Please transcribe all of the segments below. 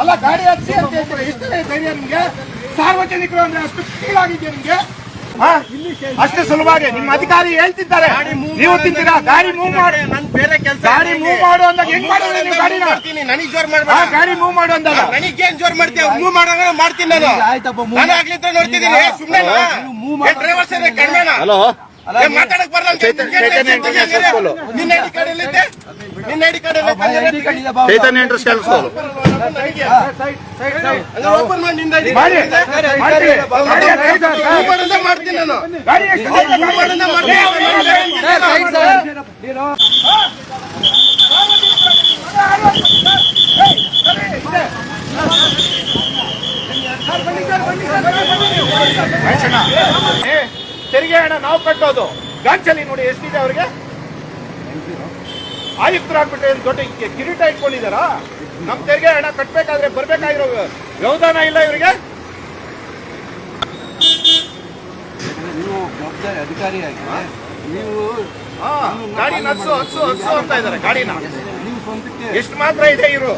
ಅಲ್ಲ ಗಾಡಿ ಹಚ್ಚಿ ಅಂತ ಹೇಳ್ತೀರಾ? ಎಷ್ಟು ಧೈರ್ಯ ನಿಮ್ಗೆ? ಸಾರ್ವಜನಿಕರು ಅಂದ್ರೆ ಅಷ್ಟು ಕೀಳಾಗಿದೆಯಾ ನಿಮ್ಗೆ? ಅಷ್ಟು ಸುಲಭವಾಗಿ ನಿಮ್ಮ ಅಧಿಕಾರಿ ಹೇಳ್ತಿದ್ದಾರೆ. ನೀವು ತಿಂತೀರಾ? ಗಾಡಿ ಮೂವ್ ಮಾಡಿ. ನನ್ ಬೇರೆ ಕೆಲಸ ಗಾಡಿ ಮೂವ್ ಮಾಡು ಅಂದಾಗ ಹೆಂಗ್ ಮಾಡೋದು ನೀವು ಗಾಡಿನ? ಮಾಡ್ತೀನಿ. ನನಗ್ ಜೋರ್ ಮಾಡ್ಬೇಡ. ಗಾಡಿ ಮೂವ್ ಮಾಡು ಅಂದಾಗ. ನನಗ್ ಏನ್ ಜೋರ್ ಮಾಡ್ತೀಯ? ಮೂವ್ ಮಾಡಂಗ ಮಾಡ್ತೀನಿ ನಾನು. ನಾನು ಆಗ್ಲಿಂದ ನೋಡ್ತಿದ್ದೀನಿ. ಸುಮ್ಮನೆ ಡ್ರೈವರ್ ಸರಿ ಕಣ್ಮೇನ ಹಲೋ? ಮಾತಾಡಕ್ ಬರಲ್ಲ? ನಿನ್ನ ಐಡಿ ಕಾರ್ಡ್ ಎಲ್ಲಿದೆ? ನಿನ್ನ ಐಡಿ ಕಾರ್ಡ್ ಚೈತನ್ಯ ಇಂಟ್ರೆಸ್ಟ್ ಕೆಲಸದವರು ಓಪನ್ ಮಾಡಿ ನಿಂದ ಐಡಿ ಮಾಡ್ತೀನಿ ನಾನು. ಮಾಡ್ತೀನಿ ಮಹೇಶಣ್ಣ, ಏ, ತೆರಿಗೆ ಹಣ ನಾವು ಕಟ್ಟೋದು. ಗಾಂಚಲಿ ನೋಡಿ ಎಷ್ಟಿದೆ ಅವ್ರಿಗೆ? ಆಯುಕ್ತರಾಗ್ಬಿಟ್ಟು ಏನು ದೊಡ್ಡ ಕಿರೀಟ ಇಟ್ಕೊಂಡಿದಾರಾ ನಮ್ ತೆರಿಗೆ ಹಣ ಕಟ್ಬೇಕಾದ್ರೆ ಬರ್ಬೇಕಾಗಿರೋ ವ್ಯವಧಾನ ಇಲ್ಲ ಇವರಿಗೆ? ನೀವು ಜವಾಬ್ದಾರಿ ಅಧಿಕಾರಿಯಾಗಿ ನೀವು ಗಾಡಿ ಹತ್ಸು ಹತ್ಸು ಹತ್ಸು ಅಂತ ಇದಾರೆ ಗಾಡಿನ. ಎಷ್ಟು ಮಾತ್ರ ಇದೆ ಇವರು?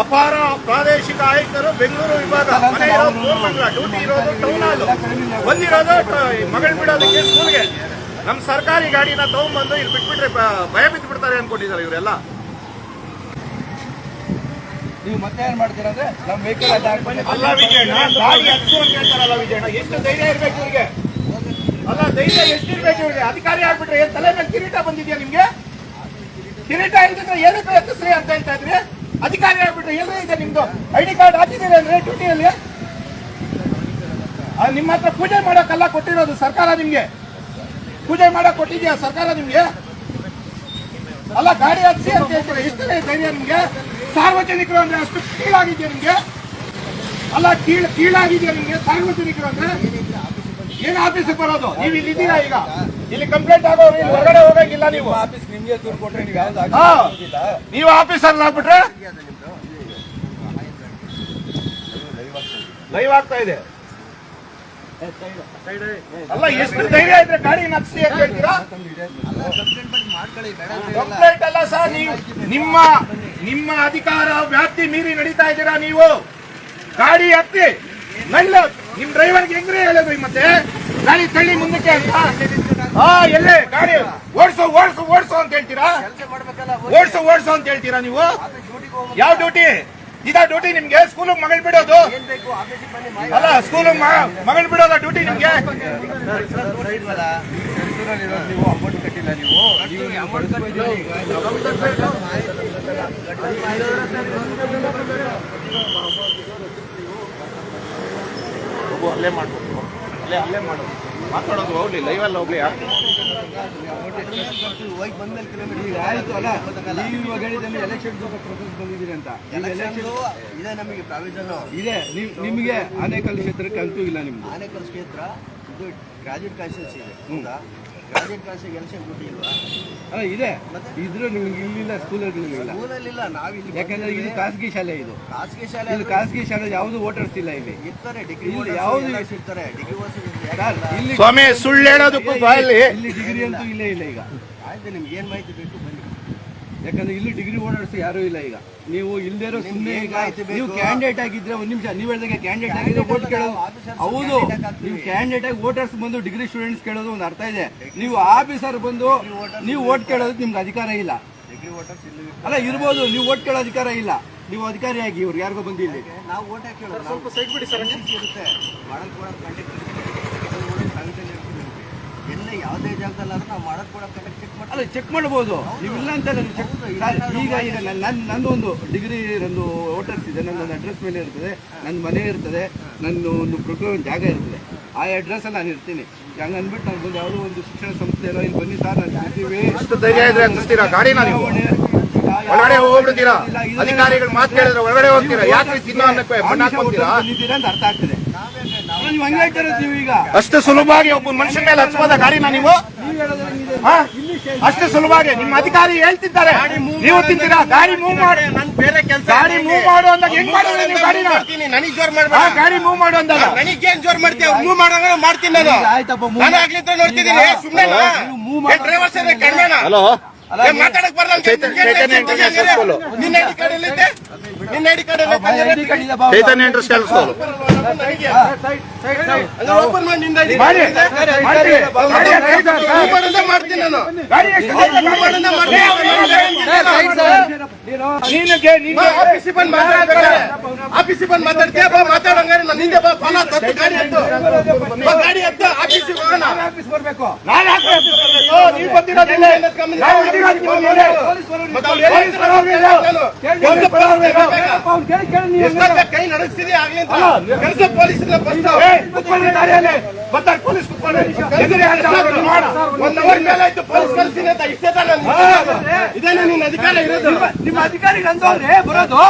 ಅಪಾರ ಪ್ರಾದೇಶಿಕ ಆಯುಕ್ತರು ಬೆಂಗಳೂರು ವಿಭಾಗ ಮನೆ ಇರೋದು ಡ್ಯೂಟಿ ಇರೋದು ಟೌನ್ ಹಾಲು ಬಂದಿರೋದು ಮಗಳು ಬಿಡೋದಕ್ಕೆ ಸ್ಕೂಲ್ಗೆ ನಮ್ಮ ಸರ್ಕಾರಿ ಗಾಡಿನ ತಗೊಂಡ್ಬಂದು ಇಲ್ಲಿ ಬಿಟ್ಬಿಟ್ರೆ ಭಯ ಬಿದ್ದು ಬಿಡ್ತಾರೆ ಅನ್ಕೊಂಡಿದ್ದಾರೆ ಇವರೆಲ್ಲ. ನೀವು ಮತ್ತೆ ಏನ್ ಮಾಡ್ತೀರಾ ಅಂದ್ರೆ ನಮ್ಮ ವೆಹಿಕಲ್ ಅಲ್ಲಿ ವಿಜಯಣ್ಣ ಗಾಡಿ ಹಚ್ಚು ಅಂತ ಹೇಳ್ತಾರಲ್ಲ ವಿಜಯಣ್ಣ. ಎಷ್ಟು ಧೈರ್ಯ ಇರ್ಬೇಕು ಇವ್ರಿಗೆ? ಅಲ್ಲ ಧೈರ್ಯ ಎಷ್ಟಿರ್ಬೇಕು ಇವ್ರಿಗೆ? ಅಧಿಕಾರಿ ಆಗ್ಬಿಟ್ರೆ ಏನ್ ತಲೆ ಮೇಲೆ ಕಿರೀಟ ಬಂದಿದ್ಯಾ ನಿಮ್ಗೆ? ಕಿರೀಟ ಇಲ್ದಿದ್ರೆ ಏನಕ್ಕೆ ಎತ್ತಿಸ್ರಿ ಅಂತ ಹೇಳ್ತಾ ಇದ್ರಿ? ಅಧಿಕಾರಿ ಆಗ್ಬಿಟ್ರೆ ಎಲ್ಲ ಇದೆ ನಿಮ್ದು? ಡಿ ಕಾರ್ಡ್ ಹಾಕಿದ್ದೀರಿ ಅಂದ್ರೆ ಡ್ಯೂಟಿಯಲ್ಲಿ ನಿಮ್ಮ ಹತ್ರ ಪೂಜೆ ಮಾಡೋಕ್ಕಲ್ಲ ಕೊಟ್ಟಿರೋದು ಸರ್ಕಾರ ನಿಮ್ಗೆ. ಪೂಜೆ ಮಾಡಕ್ ಕೊಟ್ಟಿದ್ಯಾ ಸರ್ಕಾರ ನಿಮ್ಗೆ? ಅಲ್ಲ, ಗಾಡಿ ಹಚ್ಚಿ ಅಂತ ಹೇಳ್ತೀರಾ? ಎಷ್ಟು ಧೈರ್ಯ ನಿಮ್ಗೆ? ಸಾರ್ವಜನಿಕರು ಅಂದ್ರೆ ಅಷ್ಟು ಕೀಳಾಗಿದ್ಯಾ ನಿಮ್ಗೆ? ಅಲ್ಲ, ಕೀಳ್, ಕೀಳಾಗಿದ್ಯಾ ನಿಮ್ಗೆ ಸಾರ್ವಜನಿಕರು ಅಂದ್ರೆ? ಏನ್ ಆಫೀಸಿಗೆ ಬರೋದು? ನೀವು ಇಲ್ಲಿ ಇದ್ದೀರಾ ಈಗ? ಇಲ್ಲಿ ಕಂಪ್ಲೇಂಟ್ ಆಗೋರು ಇಲ್ಲಿ ಹೊರಗಡೆ ಹೋಗಂಗಿಲ್ಲ ನೀವು. ಆಫೀಸ್ ನಿಮ್ಗೆ ದೂರು ಕೊಟ್ರೆ ನೀವು ಯಾವ್ದು ನೀವು ಆಗ್ಬಿಟ್ರೆ? ಲೈವ್ ಆಗ್ತಾ ಇದೆ. ಅಲ್ಲ ಎಷ್ಟು ಧೈರ್ಯ ಇದ್ರೆ ಗಾಡಿ ನಕ್ಸಿ ಅಂತ ಹೇಳ್ತೀರಾ? ಕಂಪ್ಲೇಂಟ್ ಅಲ್ಲ ಸರ್ ನೀವು ನಿಮ್ಮ ನಿಮ್ಮ ಅಧಿಕಾರ ವ್ಯಾಪ್ತಿ ಮೀರಿ ನಡೀತಾ ಇದ್ದೀರಾ ನೀವು? ಗಾಡಿ ಹತ್ತಿ ನಲ್ಲ ನಿಮ್ ಡ್ರೈವರ್ಗೆ ಹೆಂಗ್ರಿ ಹೇಳೋದು ಮತ್ತೆ? ಗಾಡಿ ತಳ್ಳಿ ಮುಂದಕ್ಕೆ ಅಂತ? ಹಾ ಎಲ್ಲೇ, ಗಾಡಿ, ಓಡಿಸು ಓಡಿಸು ಓಡಿಸು ಅಂತ ಹೇಳ್ತೀರಾ? ಓಡಿಸು ಓಡಿಸು ಅಂತ ಹೇಳ್ತೀರಾ ನೀವು? ಯಾವ ಡ್ಯೂಟಿ? ಇದಾ ಡ್ಯೂಟಿ ನಿಮ್ಗೆ ಸ್ಕೂಲ್ ಮಗಳ್ ಬಿಡೋದು? ಅಲ್ಲ ಸ್ಕೂಲ್ ಮಗಳ್ ಬಿಡೋದ ಡ್ಯೂಟಿ ನಿಮ್ಗೆ? ನೀವು ಕಟ್ಟಿಲ್ಲ ನೀವು ಅಲ್ಲೇ ಮಾಡ್ಬೋದು ಅಲ್ಲೇ ಅಲ್ಲೇ ಮಾಡೋದು. ಮಾತಾಡೋದು ಹೋಗ್ಲಿ ಲೈವ್ ಅಲ್ಲಿ ಹೋಗ್ಲಿ ಇದೆ ನಮಗೆ ಪ್ರಾವಿಷನ್ ಇದೆ. ನಿಮ್- ನಿಮ್ಗೆ ಆನೇಕಲ್ ಕ್ಷೇತ್ರಕ್ಕೆ ಅಂತೂ ಇಲ್ಲ ನಿಮ್ದು. ಆನೇಕಲ್ ಕ್ಷೇತ್ರ ಇದು ಗ್ರಾಜುಯೇಟ್ ಕಾನ್ಸ್ಟಿಟ್ಯೂನ್ಸಿ ಇದೆ. ಹೌದಾ? ಗ್ರಾಜುಯೇಟ್ ಕಾನ್ಸ್ಟಿಟ್ಯೂನ್ಸಿ ಎಲೆಕ್ಷನ್ ಕೊಟ್ಟಿಲ್ವಾ? ಅಲ್ಲ ಇದೆ. ಇದ್ರೂ ನಿಮ್ಗೆ ಇಲ್ಲಿಲ್ಲ ಸ್ಕೂಲಲ್ಲಿ ನಿಮಗಿಲ್ಲ ಸ್ಕೂಲಲ್ಲಿಲ್ಲ ನಾವಿಲ್ಲಿ ಯಾಕಂದ್ರೆ ಇದು ಖಾಸಗಿ ಶಾಲೆ ಇದು. ಖಾಸಗಿ ಶಾಲೆ ಇಲ್ಲಿ ಖಾಸಗಿ ಶಾಲೆ ಯಾವುದು ವೋಟರ್ಸ್ ಇಲ್ಲ ಇಲ್ಲಿ. ಇರ್ತಾರೆ ಡಿಗ್ರಿ ಇಲ್ಲಿ ಯಾವ್ದು- ಇರ್ತಾರೆ. ಡಿಗ್ರಿ ಇಲ್ಲಿ. ಸ್ವಾಮಿ ಸುಳ್ಳು ಹೇಳೋದಕ್ಕೂ ಇಲ್ಲಿ ಡಿಗ್ರಿ ಅಂತೂ ಇಲ್ಲೇ ಇಲ್ಲ ಈಗ. ಆಯ್ತು ನಿಮ್ಗೆ ಏನು ಮಾಹಿತಿ ಬೇಕು? ಯಾಕಂದ್ರೆ ಇಲ್ಲಿ ಡಿಗ್ರಿ ಓಡಾಡಿಸ್ತು ಯಾರೂ ಇಲ್ಲ ಈಗ. ನೀವು ಇಲ್ಲದೇ ಇರೋ ಸುಮ್ಮನೆ ಈಗ ನೀವು ಕ್ಯಾಂಡಿಡೇಟ್ ಆಗಿದ್ರೆ ಒಂದ್ ನಿಮಿಷ ನೀವು ಹೇಳಿದಾಗ ಕ್ಯಾಂಡಿಡೇಟ್ ಆಗಿದ್ರೆ ವೋಟ್ ಕೇಳೋದು. ಹೌದು ನೀವು ಕ್ಯಾಂಡಿಡೇಟ್ ಆಗಿ ವೋಟರ್ಸ್ ಬಂದು ಡಿಗ್ರಿ ಸ್ಟೂಡೆಂಟ್ಸ್ ಕೇಳೋದು ಒಂದು ಅರ್ಥ ಇದೆ. ನೀವು ಆಫೀಸರ್ ಬಂದು ನೀವು ವೋಟ್ ಕೇಳೋದು ನಿಮ್ಗೆ ಅಧಿಕಾರ ಇಲ್ಲ. ಡಿಗ್ರಿ ವೋಟರ್ಸ್ ಇಲ್ಲಿ. ಅಲ್ಲ ಇರ್ಬೋದು ನೀವು ವೋಟ್ ಕೇಳೋ ಅಧಿಕಾರ ಇಲ್ಲ. ನೀವು ಅಧಿಕಾರಿಯಾಗಿ ಇವ್ರು ಯಾರಿಗೋ ಬಂದಿಲ್ಲ. ನಾವು ಓಟ್ ಹಾಕಿ ಸ್ವಲ್ಪ ಸೈಡ್ ಬಿಡಿ ಸರ್. ಇರುತ್ತೆ. ಎಲ್ಲ ಯಾವುದೇ ಜಾಗದಲ್ಲಾದ್ರೂ ನಾವು ಮಾಡೋದು ಕೂಡ ಕಂಡಕ್ಟ್ ಚೆಕ್ ಮಾಡ್ತೀವಿ. ಅಲ್ಲ ಚೆಕ್ ಮಾಡ್ಬೋದು. ನೀವು ಇಲ್ಲ ಅಂತ ಚೆಕ್ ಈಗ ಈಗ ನನ್ನ ನಂದೊಂದು ಡಿಗ್ರಿ ನಂದು ಹೋಟೆಲ್ಸ್ ಇದೆ. ನನ್ನ ಅಡ್ರೆಸ್ ಮೇಲೆ ಇರ್ತದೆ. ನನ್ನ ಮನೆ ಇರ್ತದೆ. ನನ್ನ ಒಂದು ಪ್ರೊಕ್ಯೂರ್ಮೆಂಟ್ ಜಾಗ ಇರ್ತದೆ. ಆ ಅಡ್ರೆಸ್ ನಾನು ಇರ್ತೀನಿ. ಹಂಗೆ ಅಂದ್ಬಿಟ್ಟು ನಾನು ಬಂದು ಯಾವುದೋ ಒಂದು ಶಿಕ್ಷಣ ಸಂಸ್ಥೆ ಏನೋ ಇಲ್ಲಿ ಬನ್ನಿ ಸರ್ ನಾನು ಇರ್ತೀವಿ ಎಷ್ಟು ಧೈರ್ಯ ಇದ್ರೆ ಹತ್ತಿಸ್ತೀರಾ ಗಾಡಿನ ನೀವು? ಒಳಗಡೆ ಹೋಗ್ಬಿಡ್ತೀರಾ? ಅಧಿಕಾರಿಗಳು ಮಾತು ಕೇಳಿದ್ರೆ ಒಳಗಡೆ ಹೋಗ್ತೀರಾ? ಯಾಕೆ ತಿನ್ನೋ ಅನ್ನಕ್ಕೆ ಮಣ್ಣು ಹಾಕ್ಬೋತೀರಾ ಬಂದಿದ್ದೀರಾ ಅಂತ ಅರ್ಥ ಆಗ್ತದೆ. ನೀವು ಹಂಗೆ ಹೇಳ್ತಿರೋದು ನೀವು ಈಗ? ಅಷ್ಟು ಸುಲಭವಾಗಿ ಒಬ್ಬ ಮನುಷ್ಯನ ಮೇಲೆ ಹಚ್ಬೋದ ಗಾಡಿನ ನೀವು? ನೀವು ಸುಲಭ ಹಂಗಿದೆ. ಹಾ? ಅಷ್ಟು ಸುಲಭವಾಗಿ ನಿಮ್ಮ ಅಧಿಕಾರಿ ಹೇಳ್ತಿದ್ದಾರೆ. ನೀವು ತಿಂತೀರಾ? ಗಾಡಿ ಮೂವ್ ಮಾಡಿ. ನನ್ ಬೇರೆ ಕೆಲಸ ಗಾಡಿ ಮೂವ್ ಮಾಡು ಅಂತ ಹೆಂಗ್ ನೀವು ಗಾಡಿನ? ಮಾಡ್ತೀನಿ ನನಗ್ ಜೋರ್ ಹಾ, ಮಾಡ್ಬೇಡ ಗಾಡಿ ಮೂವ್ ಮಾಡು ಅಂದಾಗ. ನನಗ್ ಏನ್ ಜೋರ್ ಮಾಡ್ತೀಯ? ಮೂವ್ ಮಾಡಂಗ ಮಾಡ್ತೀನಿ ನಾನು. ಆಯ್ತಪ್ಪ ಮೂವ್ ನಾನು ಆಗ್ಲಿಂದ ನೋಡ್ತಿದ್ದೀನಿ. ಸುಮ್ಮನೆ ಸುಮ್ನೆ ನೀವು move ಮಾಡೋ- ಡ್ರೈವರ್ ಸರಿ ಕಣ್ಮೇನ ಹಲೋ ಮಾತಾಡಕ್ ಬರಲ್ಲ ಚೈತನ್ಯ- ಇಂಟರ್ನ್ಯಾಷನಲ್ ಸ್ಕೂಲು. ನಿನ್ನ ಐಡಿ ಕಾರ್ಡ್ ನಿನ್ನ ID card. Chaitanya international school ಆಫೀಸಿಗೆ ಬಂದು ಮಾತಾಡ್ತೀಯ ಬಾ ಮಾತಾಡಂಗಾರೆ ನಾನು ಹಿಂದೆ ಬಾ ಫಲ ತತ್ತು ಗಾಡಿ ಹತ್ತು ಗಾಡಿ ಹತ್ತು ಆಫೀಸಿಗೆ ಹೋಗೋಣ ಆಫೀಸ್ ಬರ್ಬೇಕು ನಾನು ಆಫೀಸ್ ಬರಬೇಕು ನೀವು ಬಂದಿರೋದಿಲ್ಲ ಕೈ ನಡೆಸ್ತಿದೆ ಆಗ್ಲಿ ಅಂತ ಕೆಲಸ ಪೊಲೀಸರ ಪೊಲೀಸ್. ಒಂದ್ ಅವರ್ ಮೇಲೆ ಆಯ್ತು ಪೊಲೀಸ್ ಕಳಿಸ್ತೀನಿ ಅಂತ ಇಷ್ಟೇ ತಾನೇ ಇದೇನೇ ನಿನ್ನ ಅಧಿಕಾರ ಇರೋದು? ನಿಮ್ಮ ಅಧಿಕಾರಿಗೆ ಅಂದವ್ರೆ ಬರೋದು?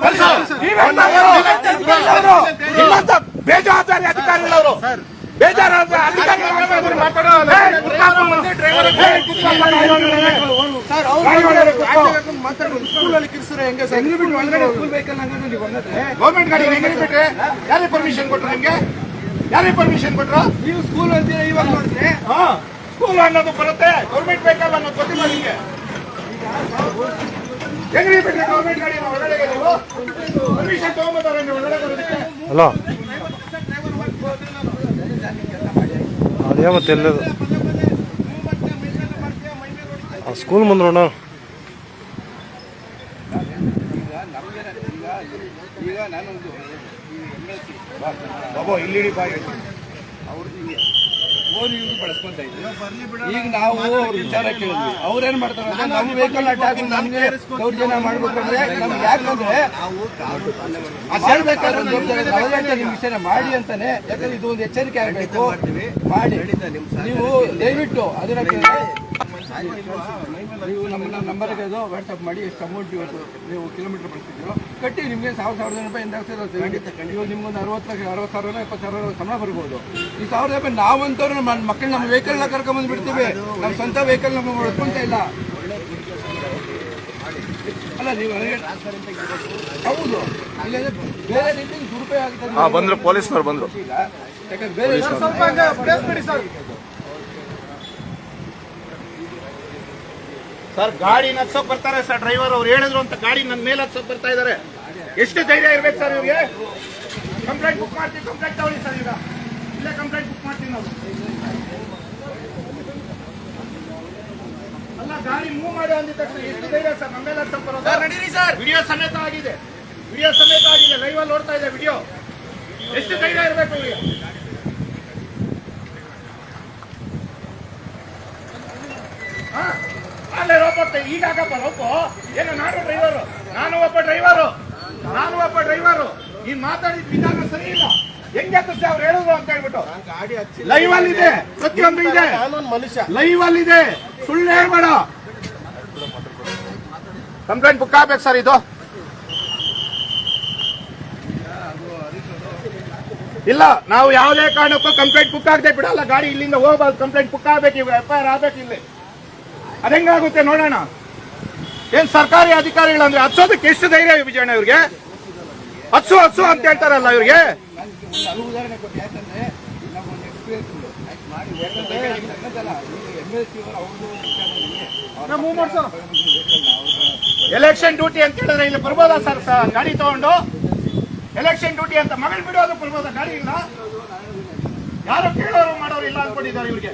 ಕಳ್ಸು. ಬೇಜವಾಬ್ದಾರಿ ಅಧಿಕಾರಿಗಳವರು ಬೇಜಾರಾದ ಗೌರ್ಮೆಂಟ್ ಗಾಡಿ ಹೆಂಗೆ ಬಿಟ್ರೆ? ಯಾರಿಗೆ ಪರ್ಮಿಷನ್ ಕೊಟ್ರು ನಿಮ್ಗೆ? ಯಾರೇ ಪರ್ಮಿಷನ್ ಕೊಟ್ರು? ನೀವು ಸ್ಕೂಲ್ ಅಂತೀರ ಇವಾಗ ನೋಡಿದ್ರೆ? ಹಾ. ಸ್ಕೂಲ್ ಅನ್ನೋದು ಬರುತ್ತೆ. ಗೌರ್ಮೆಂಟ್ ವೆಹಿಕಲ್ ಅನ್ನೋದು ಗೊತ್ತಿಲ್ಲ ನಿಮ್ಗೆ. ಹೆಂಗ್ರಿ ಬಿಟ್ರೆ ಗೌರ್ಮೆಂಟ್ ಗಾಡಿ ಒಳ್ಳೆ ನೀವು ಪರ್ಮಿಷನ್ ತಗೊಂಬತ್ತಾರೆ ನೀವು ಒಳಗಡೆ ಬರೋದಕ್ಕೆ? ಹಲೋ ಅದೇ ಮತ್ತೆ ಎಲ್ಲದು. ಆ ಸ್ಕೂಲ್ ಮುಂದೆ ನೋಡೋಣ. ಈಗ ನಾನು ಬಾಬು ಇಲ್ಲಿ ಬಾಯಿ. ಅವ್ರದ್ದು ಓನ್ ಯೂಸ್ ಬಳಸ್ಕೊಂತ ಇದ್ವಿ ಈಗ ನಾವು ಅವ್ರ ವಿಚಾರ ಕೇಳಿದ್ವಿ. ಅವ್ರೇನ್ ಮಾಡ್ತಾರೆ ನಮ್ ನಮ್ಮ ವೆಹಿಕಲ್ ಅಟ್ಯಾಕ್ ನಮ್ಗೆ ದೌರ್ಜನ್ಯ ಮಾಡ್ಬೇಕಂದ್ರೆ ನಮ್ಗೆ ಯಾಕಂದ್ರೆ ಅದ್ ಹೇಳ್ಬೇಕಾದ್ರೆ ನಲವತ್ತು ನಿಮಿಷ ಮಾಡಿ ಅಂತಾನೆ. ಯಾಕಂದ್ರೆ ಇದು ಒಂದು ಎಚ್ಚರಿಕೆ ಆಗಬೇಕು. ಮಾಡಿ. ನೀವು ದಯವಿಟ್ಟು ಅದನ್ನ ಕೇಳಿ. ನೀವು ನಮ್ಮ ನಂಬರ್ಗೆ ಅದು ವಾಟ್ಸಪ್ ಮಾಡಿ ಎಷ್ಟು ಅಮೌಂಟ್ ಇವತ್ತು ನೀವು ಕಿಲೋಮೀಟರ್ ಬಳಸ್ತಿದ್ರು ಕಟ್ಟಿ ನಿಮಗೆ ಸಾವಿರ ಸಾವಿರದ ರೂಪಾಯಿ ಎಂದ ಇವಾಗ ನಿಮ್ಗೊಂದು ಅರವತ್ತು ಲಕ್ಷ ಅರವತ್ತು ಸಾವಿರ ಇಪ್ಪತ್ತು ಸಾವಿರ ಸಂಬಳ ಬರ್ಬೋದು. ಈ ಸಾವಿರ ರೂಪಾಯಿ ನಾವಂತವ್ರು ನಮ್ಮ ಮಕ್ಕಳು ನಮ್ಮ ವೆಹಿಕಲ್ನ ಕರ್ಕೊಂಬಂದು ಬಿಡ್ತೀವಿ ನಮ್ಮ ಸ್ವಂತ ವೆಹಿಕಲ್ ನಮ್ಮ ಹೊಡ್ಕೊಂತ ಇಲ್ಲ. ಅಲ್ಲ ನೀವು ಹೌದು. ಅಲ್ಲೇ ಬೇರೆ ರೀತಿ ದುರುಪಯೋಗ ಆಗ್ತದೆ. ಬಂದರು ಬಂದ್ರು ಪೊಲೀಸ್ನವ್ರು ಬಂದ್ರು. ಈಗ ಯಾಕಂದ್ರೆ ಬೇರೆ ಸರ್ ಗಾಡಿ ನಗ್ಸೋಕ್ ಬರ್ತಾರೆ ಸರ್ ಡ್ರೈವರ್ ಅವ್ರು ಹೇಳಿದ್ರು ಅಂತ ಗಾಡಿ ನನ್ನ ಮೇಲೆ ಹತ್ಸೋಕ್ ಬರ್ತಾ ಇದಾರೆ. ಎಷ್ಟು ಧೈರ್ಯ ಇರ್ಬೇಕು ಸರ್ ಇವ್ರಿಗೆ? ಕಂಪ್ಲೇಂಟ್ ಬುಕ್ ಮಾಡ್ತೀವಿ ಕಂಪ್ಲೇಂಟ್ ತಗೊಳ್ಳಿ ಸರ್ ಈಗ. ಇಲ್ಲೇ ಕಂಪ್ಲೇಂಟ್ ಬುಕ್ ಮಾಡ್ತೀವಿ ನಾವು ಅಲ್ಲ ಗಾಡಿ ಮೂವ್ ಮಾಡಿ ಅಂದಿದ ತಕ್ಷಣ ಎಷ್ಟು ಧೈರ್ಯ ಸರ್ ನಮ್ಮ ಮೇಲೆ ಹತ್ಸೋಕ್ ಬರೋದು? ವಿಡಿಯೋ ಸಮೇತ ಆಗಿದೆ. ವಿಡಿಯೋ ಸಮೇತ ಆಗಿದೆ ಲೈವ್ ಅಲ್ಲಿ ನೋಡ್ತಾ ಇದೆ ವಿಡಿಯೋ. ಎಷ್ಟು ಧೈರ್ಯ ಇರಬೇಕು ಇವ್ರಿಗೆ ಹಾ? ರೋಪ ಈಗ ಏನ ರೋಪು ಏನು ನಾನು ಡ್ರೈವರು ನಾನು ಒಬ್ಬ ಡ್ರೈವರು ನಾನು ಒಬ್ಬ ಡ್ರೈವರು ನೀನ್ ಮಾತಾಡಿದ ವಿಧಾನ ಸರಿ ಇಲ್ಲ. ಹೆಂಗೆ ಅವ್ರು ಹೇಳಿದ್ರು ಅಂತ ಹೇಳ್ಬಿಟ್ಟು. ಲೈವ್ ಅಲ್ಲಿ ಇದೆ ಪ್ರತಿಯೊಂದು ಇದೆ. ಮನುಷ್ಯ. ಲೈವ್ ಅಲ್ಲಿ ಇದೆ. ಸುಳ್ಳು ಹೇಳ್ಬೇಡ. ಕಂಪ್ಲೇಂಟ್ ಬುಕ್ ಆಗ್ಬೇಕು ಸರ್ ಇದು. ಇಲ್ಲ ನಾವು ಯಾವುದೇ ಕಾರಣಕ್ಕೂ ಕಂಪ್ಲೇಂಟ್ ಬುಕ್ ಆಗದೆ ಬಿಡಲ್ಲ. ಗಾಡಿ ಇಲ್ಲಿಂದ ಹೋಗ್ಬಾರ್ದು ಕಂಪ್ಲೇಂಟ್ ಬುಕ್ ಆಗ್ಬೇಕು ಇವಾಗ ಎಫ್ ಐ ಆರ್ ಆಗ್ಬೇಕು ಇಲ್ಲಿ. ಅದೆಂಗಾಗುತ್ತೆ ನೋಡೋಣ. ಏನ್ ಸರ್ಕಾರಿ ಅಧಿಕಾರಿಗಳಂದ್ರೆ ಹಚ್ಚೋದಕ್ಕೆ ಎಷ್ಟು ಧೈರ್ಯ ವಿಜಯಣ್ಣ ಇವ್ರಿಗೆ? ಹಚ್ಚು ಹಚ್ಚು ಅಂತ ಹೇಳ್ತಾರಲ್ಲ ಇವ್ರಿಗೆ? ಎಲೆಕ್ಷನ್ ಡ್ಯೂಟಿ ಅಂತ ಹೇಳಿದ್ರೆ ಇಲ್ಲಿ ಬರ್ಬೋದಾ ಸರ್ ಗಾಡಿ ತಗೊಂಡು. ಎಲೆಕ್ಷನ್ ಡ್ಯೂಟಿ ಅಂತ ಮಗಳು ಬಿಡೋದು ಬರ್ಬೋದಾ ಗಾಡಿ ಇಲ್ಲ. ಯಾರು ಕೇಳೋರು ಮಾಡೋರು ಇಲ್ಲ ಅನ್ಕೊಂಡಿದ್ದಾರೆ ಇವ್ರಿಗೆ.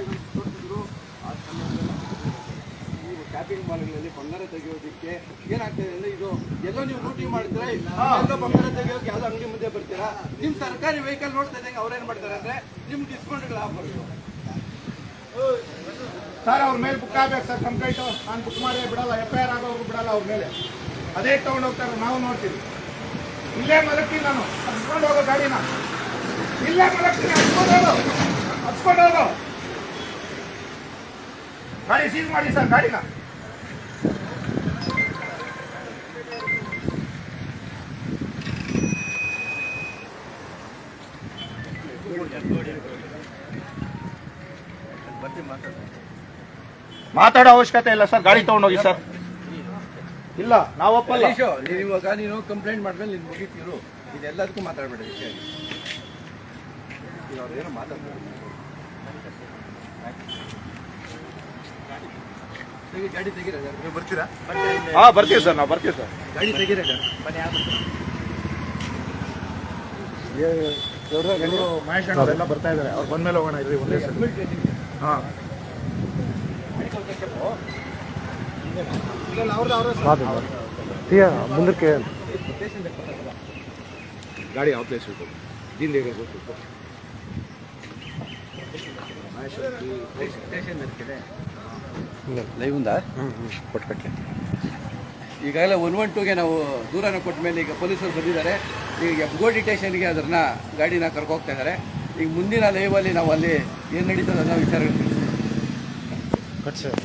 ಶಾಪಿಂಗ್ ಮಾಲ್ಗಳಲ್ಲಿ ಬಂಗಾರ ತೆಗೆಯೋದಕ್ಕೆ ಏನಾಗ್ತದೆ ಅಂದ್ರೆ ಇದು ಎಲ್ಲೋ ನೀವು ಡ್ಯೂಟಿ ಮಾಡಿದ್ರೆ ಎಲ್ಲೋ ಬಂಗಾರ ತೆಗೆಯೋಕೆ ಯಾವ್ದೋ ಅಂಗಡಿ ಮುಂದೆ ಬರ್ತೀರಾ ನಿಮ್ ಸರ್ಕಾರಿ ವೆಹಿಕಲ್ ನೋಡ್ತಾ ಇದ್ದಂಗೆ ಅವ್ರೇನ್ ಮಾಡ್ತಾರೆ ಅಂದ್ರೆ ನಿಮ್ ಡಿಸ್ಕೌಂಟ್ಗಳು ಆಫರ್ ಸರ್ ಅವ್ರ ಮೇಲೆ ಬುಕ್ ಆಗ್ಬೇಕು ಸರ್ ಕಂಪ್ಲೇಂಟ್ ನಾನು ಬುಕ್ ಮಾಡಿ ಬಿಡಲ್ಲ ಎಫ್ ಐ ಆರ್ ಆಗೋರು ಬಿಡಲ್ಲ ಅವ್ರ ಮೇಲೆ. ಅದೇ ತಗೊಂಡು ಹೋಗ್ತಾರೆ ನಾವು ನೋಡ್ತೀವಿ. ಇಲ್ಲೇ ಮಲಗ್ತೀನಿ ನಾನು ಹಚ್ಕೊಂಡು ಹೋಗೋ ಗಾಡಿನ. ಇಲ್ಲೇ ಮಲಗ್ತೀನಿ ಹಚ್ಕೊಂಡು ಹೋಗೋ ಹಚ್ಕೊಂಡು ಹೋಗೋ. ಗಾಡಿ ಸೀಸ್ ಮಾಡಿ ಸರ್ ಗಾಡಿನ. ಮಾತಾಡೋ ಅವಶ್ಯಕತೆ ಇಲ್ಲ ಸರ್ ಗಾಡಿ ತಗೊಂಡೋಗಿ ಸರ್. ಇಲ್ಲ ನಾವು ಒಪ್ಪಲ್ಲ. ನೀನು ಇವಾಗ ನೀನು ಕಂಪ್ಲೇಂಟ್ ಮಾಡಿದ್ಮೇಲೆ ನೀನು ಮುಗಿತಿರು. ಇದೆಲ್ಲದಕ್ಕೂ ಮಾತಾಡಬೇಡ ವಿಷಯ. ಈಗ ಅವ್ರೇನು ಮಾತಾಡ್ತಾರೆ. ಗಾಡಿ ತೆಗೀರಾ ಸರ್? ನೀವು ಬರ್ತೀರಾ? ಹಾ ಬರ್ತೀವಿ ಸರ್ ನಾವು ಬರ್ತೀವಿ ಸರ್. ಗಾಡಿ ತೆಗಿರಿ ಸರ್? ಮಹೇಶ್ ಎಲ್ಲ ಬರ್ತಾ ಇದಾರೆ ಅವ್ರು ಬಂದ್ಮೇಲೆ ಹೋಗೋಣ ಇರ್ರಿ ಒಂದೇ ಸರ್ ಹಾ. ಮುಂದಕ್ಕೆ ಗಾಡಿ ಯಾವ ಪ್ಲೇಸ್ ಇರ್ಬೋದು ಜಿಲ್ಲೆ ಲೈವ್ ಉಂದಾ ಕೊಟ್ಕಟ್ಟೆ ಈಗಾಗಲೇ ಒನ್ ಒನ್ ಟೂಗೆ ನಾವು ದೂರನ ಕೊಟ್ಟ ಮೇಲೆ ಈಗ ಪೊಲೀಸರು ಬಂದಿದ್ದಾರೆ. ಈಗ ಎಫ್ಗೋಡಿ ಸ್ಟೇಷನ್ಗೆ ಅದನ್ನ ಗಾಡಿನ ಕರ್ಕೋಗ್ತಾ ಇದ್ದಾರೆ. ಈಗ ಮುಂದಿನ ಲೈವಲ್ಲಿ ನಾವು ಅಲ್ಲಿ ಏನು ನಡೀತದೆ ಅನ್ನೋ ವಿಚಾರಗಳು আচ্ছা